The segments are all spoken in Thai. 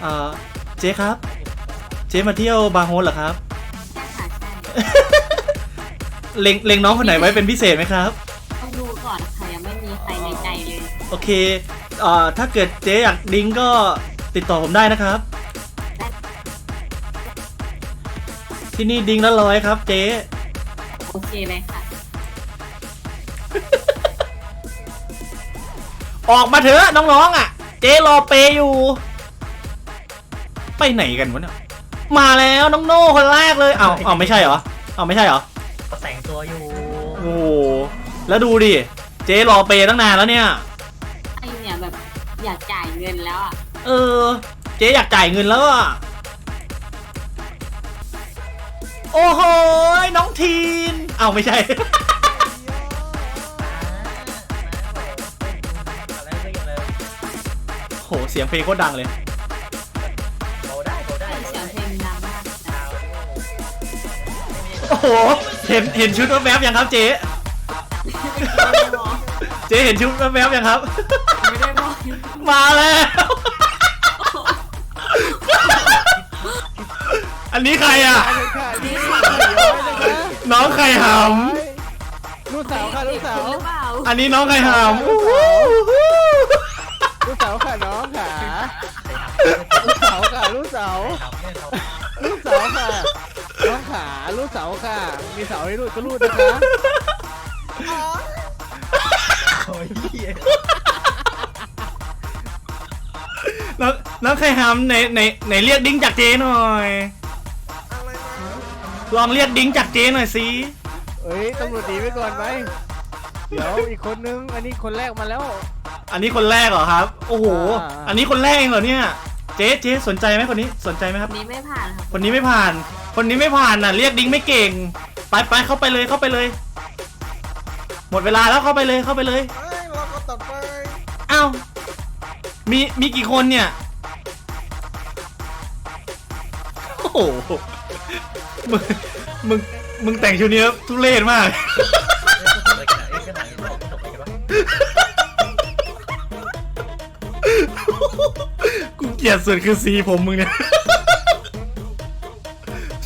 เอ่อเจ๊ครับ เจ๊มาเที่ยวบาร์โฮสเหรอครับใช่ค่ะใช่เล็งเล็งน้องคนไหนไว้เป็นพิเศษไหมครับ ต้องดูก่อนค่ะยังไม่มีใครในใจเลยโอเคเอ่อถ้าเกิดเจ๊อยากดิ้งก็ติดต่อผมได้นะครับ ที่นี่ดิ้งละร้อยครับ เจ๊ โอเคเลยค่ะ ออกมาเถอะน้องๆอะ เจ๊รอเปย์อยู่ ไปไหนกันวะเนี่ยมาแล้วน้องโน่คนแรกเลยเอาเอาไม่ใช่เหรอเอาไม่ใช่เหรอก็แต่งตัวอยู่โอ้โหแล้วดูดิเจ๊รอเปย์ตั้งนานแล้วเนี่ยไอเนี่ยแบบอยากจ่ายเงินแล้วอะเออ เจ๊อยากจ่ายเงินแล้วอะโอ้โหน้องทีนเอาไม่ใช่อะไรก็อย่างเลยโหเสียงเพลงโคตรดังเลย โอ้โห เห็นเห็นชุดแวบๆยังครับเจ๊ไม่ได้บอกเจ๊เห็นชุดแวบๆยังครับ ไม่ได้บอกมาแล้ว อันนี้ใครอะ นี่น้องไข่หลูกสาวค่ะลูกสาวหรือเปล่าำอันนี้น้องไข่หำอู้หูลูกสาวค่ะน้องค่ะลูกสาวค่ะลูกสาวทำเนี่ยเขาลูกสาวค่ะน้อง ขาลูกสาวค่ะ มีสาวให้ลูกก็ลูกนะคะโอ้ยเหี้ยน้องน้องไข่หำไหนไหนไหนเรียกดิ้งจากเจ๊หน่อยลองเรียกดิ้งจากเจ๊หน่อยสิเอ้ยตำรวจหนีไปก่อนไหมเดี๋ยวอีกคนนึง อันนี้คนแรกมาแล้ว อันนี้คนแรกเหรอครับ โอ้โห อ่า อันนี้คนแรกเองเหรอเนี่ย เจ๊เจ๊สนใจไหมคนนี้สนใจไหมครับ นี้ไม่ผ่านค่ะคนนี้ไม่ผ่าน คนนี้ไม่ผ่านน่ะ เรียกดิ้งไม่เก่ง ไปไปเข้าไปเลยเข้าไปเลย หมดเวลาแล้วเข้าไปเลยเข้าไปเลยเอ้ยเราก็ต่อไปอ้าวมีมีกี่คนเนี่ยโอ้โหมึงมึงมึงแต่งชุดนี้ทุเรศมากกไปกันไหนกันไหนตกไปกันวะกูเกลียดสุดคือสีผมมึงเนี่ย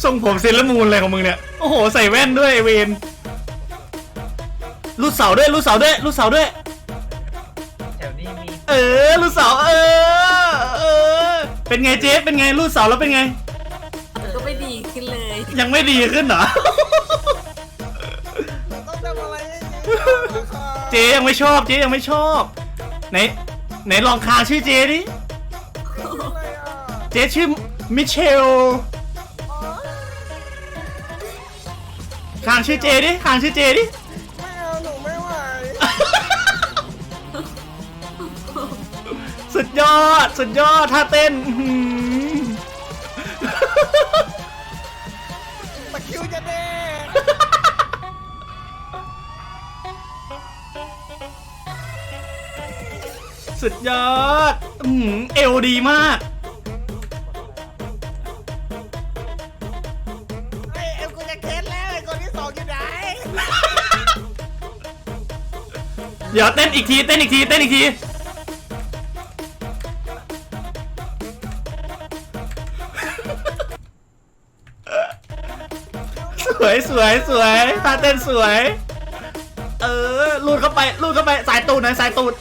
ทรงผมเซเลอรามูนอะไรของมึงเนี่ย โอ้โห ใส่แว่นด้วยไอ้เวนรูดเสาด้วยรูดเสาด้วยรูดเสาด้วย แถวนี้มีเออรูดเสาเออเออ เป็นไงเจ๊เป็นไงรูดเสาแล้วเป็นไง ก็ไม่ดีขึ้นเลยยังไม่ดีขึ้นเหรอเราต้องทำอะไรให้ดีนะครับเจ๊ยังไม่ชอบเจ๊ยังไม่ชอบ ไหนไหนลองคางชื่อเจ๊ดิอะไรอะเจ๊ชื่อมิเชลางชื่อเจดิคางชื่อเจดิ ไม่เอาหนูไม่ไหวสุดยอด สุดยอดท่าเต้นอื้อหือตะคริวจะแดงสุดยอดอื้อหือเอวดีมาก เดี๋ยวเต้นอีกทีเต้นอีกทีเต้นอีกทีสวยสวยสวยท่าเต้นสวย เออลูดเข้าไปลูดเข้าไปสายตูดหน่อยสายตูด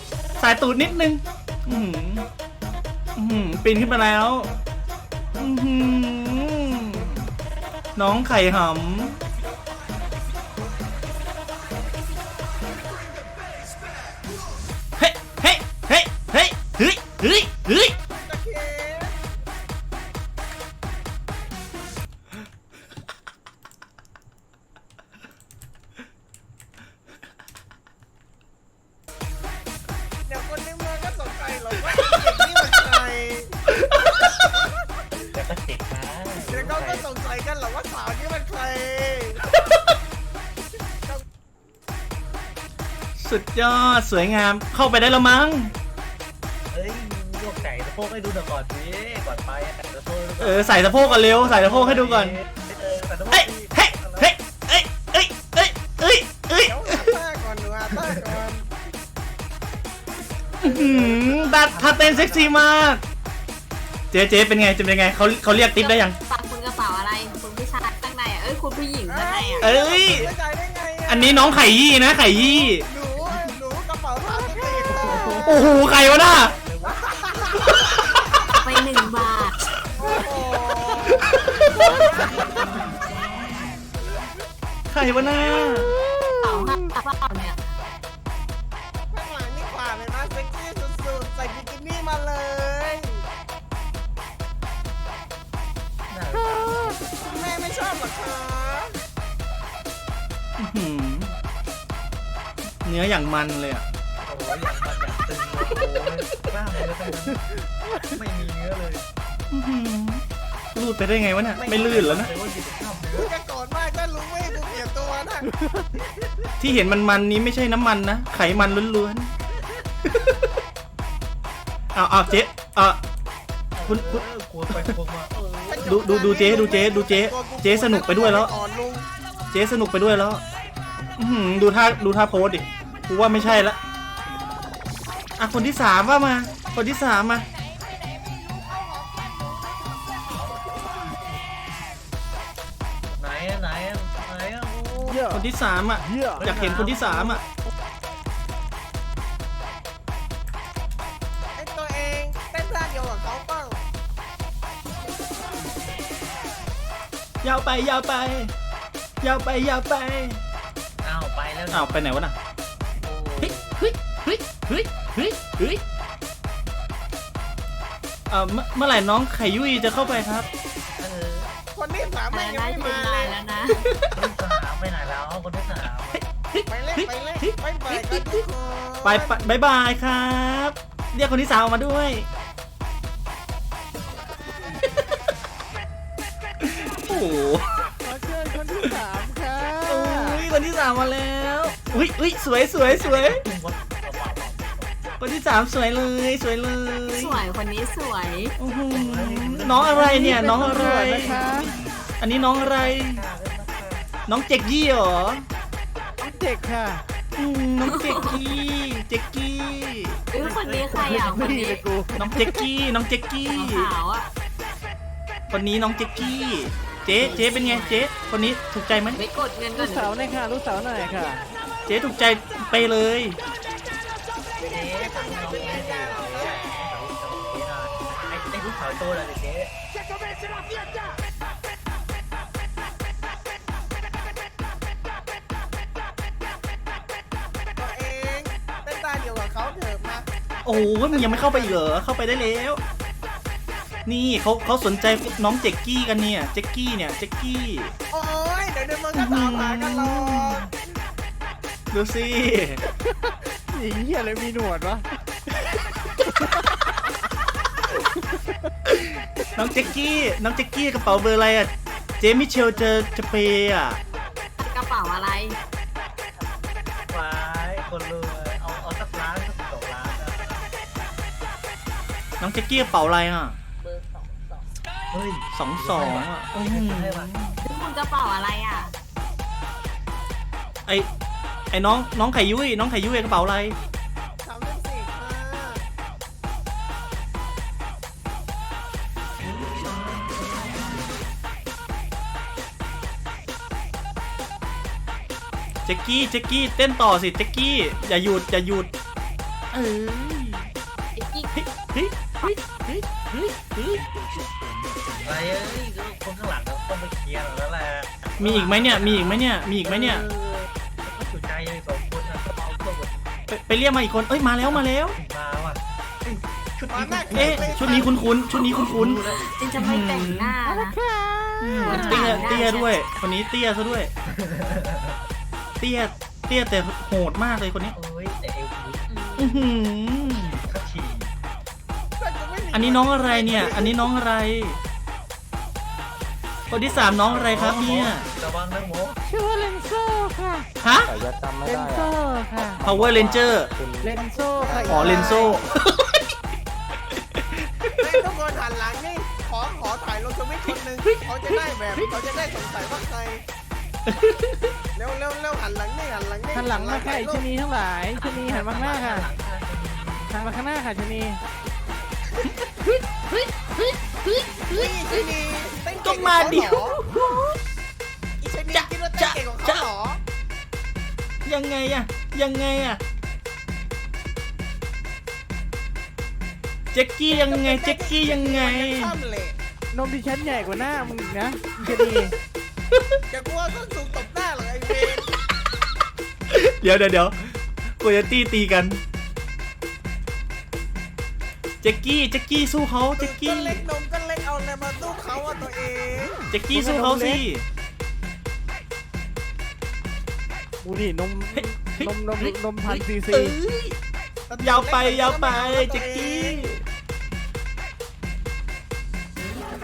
สายตูดนิดนึงอือหืออื้อหือปีนขึ้นมาแล้วอือหือน้องไข่หำ สุดยอดสวยงามเข้าไปได้แล้วมั้ง เอ้ยยกไก่สะโพกให้ดูหน่อยก่อนสิก่อนไปอะสะโพกเออใส่สะโพกก่อนเร็วใส่สะโพกให้ดูก่อน เออใส่สะโพกเฮ้ยเฮ้ยเฮ้ยเฮ้ยเฮ้ยเฮ้ยเฮ้ยเฮ้ยเดี๋ยวหาท่าก่อนหนูหาท่าก่อนอื้อหือดัดท่าเต้นเซ็กซี่มาก เจ๊เจ๊เป็นไงจะเป็นไงเขาเขาเรียกติ๊บได้ยังฟังคุณกระเป๋าอะไร คุณผู้ชายข้างในอะเอ้ยคุณผู้หญิงข้างในอะเอ้ย ไม่ใจได้ไงะอันนี้น้องไข่ยี่นะไข่ยี่ หนูหนู อ้โหใครวะน่ะไปหนึ่งบาทโอ้โหใครวะน่ะเป๋าห้ากระเป๋าเนี่ยข้างหลังนี่ขวาเลยนะเซ็กซี่สุดๆ ใส่บิกินี่มาเลยน่ารักคุณแม่ไม่ชอบเหรอคะอื้อหือเนื้ออย่างมันเลยอะามเนื้อทั้งนั้นไม่มีเนื้อเลยอื้อหือรูดไปได้ไงวะเนี่ยไม่ลื่นแล้วนะแต่ว่าหยิบกล้ามเนื้ลุองจะโกรธมากถ้าลุงไม่ให้กูเปลี่ยนตัวนะที่เห็นมันมันๆนี้ไม่ใช่น้ำมันนะ ไขมันล้วนๆ เอาเอาเจ๊เอะคุณคุณ เออกลัวไปกลัวมาเออดูดูดูเจ๊ดูเจ๊ดูเจ๊เจ๊สนุกไปด้วยแล้ว ก่อนลุงเจ๊สนุกไปด้วยแล้ว อื้อหือดูท่าดูท่าโพสดิกูว่าไม่ใช่ละ อะคนที่สามว่ามา คนที่สามมาไหนอะไหนอะไหนอะโอ้เหี้ยคนที่สามอะเหี้ยอยากเห็นคนที่สามอะไอตัวเองเต้นท่าเดียวกับเขาเปล่า ยาวไปยาวไป ยาวไปยาวไป อ้าวไปแล้วอ้าวไปไหนวะน่ะ เฮ้ยเฮ้ยเฮ้ยเอ่อเมื่อเมื่อไหร่น้องไข่ยุ้ยจะเข้าไปครับ เออคนที่สามแต่แม่งยังได้ไม่ถึงมานาเลยนแล้วนะคนที่สามไปไหนแล้วคนที่สามไปเล่นไปเล่นไปไปกันทุกคนไปไปบายบายครับ เรียกคนที่สามออกมาด้วยโอ้โหขอเชิญคนที่สามค่ะ อุ้ยคนที่สามมาแล้วอุ้ยอุ้ยสวยสวยสวยทุ่งวัดเบา คนที่สามสวยเลยสวยเลย สวยคนนี้สวยอื้อหือน้องอะไรเนี่ยน้องอะไรนะคะอันนี้น้องอะไร น้องเจ็กกี้เหรอ เด็กค่ะอืมน้องเจ็กกี้ เจ็กกี้ เอ้ยคนนี้ใครอะคนไม่นี้เลยกูน้องเจ็กกี้ น้องเจ็กกี้ ขาวๆอะ คนนี้น้องเจ็กกี้ เจ๊เจ๊เป็นไงเจ๊ คนนี้ถูกใจไหมไปกดเงินก่ลูอนกสาวหน่อยค่ะลูกสาวหน่อยค่ะ เจ๊ถูกใจไปเลย ไอ้ไอ้ลูกสาวโตแล้วเจ๊ตัวเองเต้นท่าเดียวกับเขาเถอะมาโอ้โหมึงยังไม่เข้าไปเหรอเข้าไปได้แล้ว นี่เขาเขาสนใจน้องเจ็กกี้กันเนี่ย เจ็กกี้เนี่ย เจ็กกี้ โอ้ยเดี๋ยวเดี๋ยวมันก็ตามหากันหรอก ดูสิ หญิงเหี้ยเลยมีหนวดวะน้องเจ็กกี้น้องเจ็กกี้กระเป๋าเบอร์อะไรอะ เจ๊มิเชลจะจะเปย์อะกระเป๋าอะไร ไว้คนรวยเอาเอาสักล้านสักสองล้านนะน้องเจ็กกี้กระเป๋าอะไรอะเบอร์สองสองเฮ้ยสองสองอะอื้อหือให้ปะคุณกระเป๋าอะไรอะ ไอ ไอ้น้องน้องไข่ยุ้ยน้องไข่ยุ้ยกระเป๋าอะไรสามสิบสี่ค่ะเจ็กกี้เจ็กกี้เต้นต่อสิเจ็กกี้อย่าหยุดอย่าหยุดเอ้ยไอ้กิ๊กเฮ้ยเฮ้ยเฮ้ยเฮ้ยเฮ้ยเฮ้ยอะไรเอ้ยคนข้างหลังต้องไปเคลียร์แล้วแหละมีอีกไหมเนี่ยมีอีกไหมเนี่ยมีอีกไหมเนี่ย อ ไปไปเรียกมาอีกคนเอ้ยมาแล้วมาแล้ว มาว่ะเอ้ยชุดมานี้แม่เอ๊ะชุดนี้คุ้นๆชุดนี้คุ้นจินจะไม่แต่งหน้านะๆอืมเตี้ยเตี้ยด้วย คนนี้เตี้ยซะด้วย เตี้ยเตี้ยแต่โหดมากเลยคนนี้ โอ้ยแต่เอวนี้อื้อหือขับขี่อันนี้น้องอะไรเนี่ย อันนี้น้องอะไร คนที่สามน้องอะไรครับเนี่ย ระวังนะหมู ค่ะฮะสายจำไม่เลได้นโซ่ค่ะ Power Ranger เลนโซ่ค่ะอ๋อเลนโซให้ทุกคนหันหลังนี่ ขอขอถ่ายลงทวิตคนหนึ่งเขาจะได้แบบเขาจะได้สงสัยว่าใครเร็วเร็วเร็วหันหลังนี่หันหลังนี่หันหลังมาค่ะชะนีทั้งหลายชะนีหันมาข้างหน้าค่ะหลังหันมาข้างหน้าค่ะชะนีเฮ้ยเฮ้ยเฮ้ยเฮ้ยนี่ชนีเต้นก็เก่งมาดิกว่เขเหรออีชนีคิดว่าเต้นเก่งกว่าเขาเหรอ ยังไงอะยังไงอะเจ๊กกี้ยังไง เจ๊กกี้ยังไงข้ามเลยนมดิฉันใหญ่กว่าหน้ามึงอีกนะแค่ดีอย่ากลัวส้นสูงตบหน้าเหรอไอ้เวรเดี๋ยวเดี๋ยวเดี๋ยวโกโยตี้ตีกัน เจ๊กกี้ เจ๊กกี้สู้เขา เจ๊กก็กี้เล็กนมก็เล็กเอาอะไรมาสู้เขาอะตัวเอง เจ๊กกี้สู้เขาสิ มูนี่นมเฮ้ยเฮ้ยนมนมเฮ้ยนมพันซีเอ้ซียยาวไปยาวไปเจ๊กกี้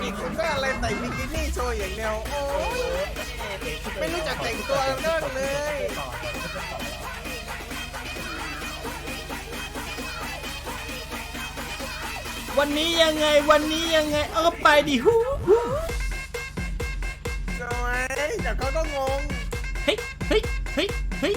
อีกคนก็อะไรใส่บิกินี่โชว์อย่างเดียวโอ้ยไม่รู้จักแต่งตัวเลิกเลยวันนี้ยังไงวันนี้ยังไง เอาไปดิฮู้ฮู้โอ้ยเดี๋ยวเขาก็งง เฮ้ยเฮ้ยเฮ้ยเฮ้ย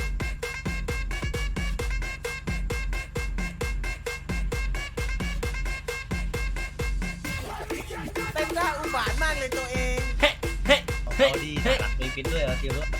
เต้นหน้าอุบาทมากเลยตัวเอง เฮ้ยเฮ้ยเอาเฮ้ยดีเฮ้ยหลักมีฟินด้วยเหรอคิวรถพอดี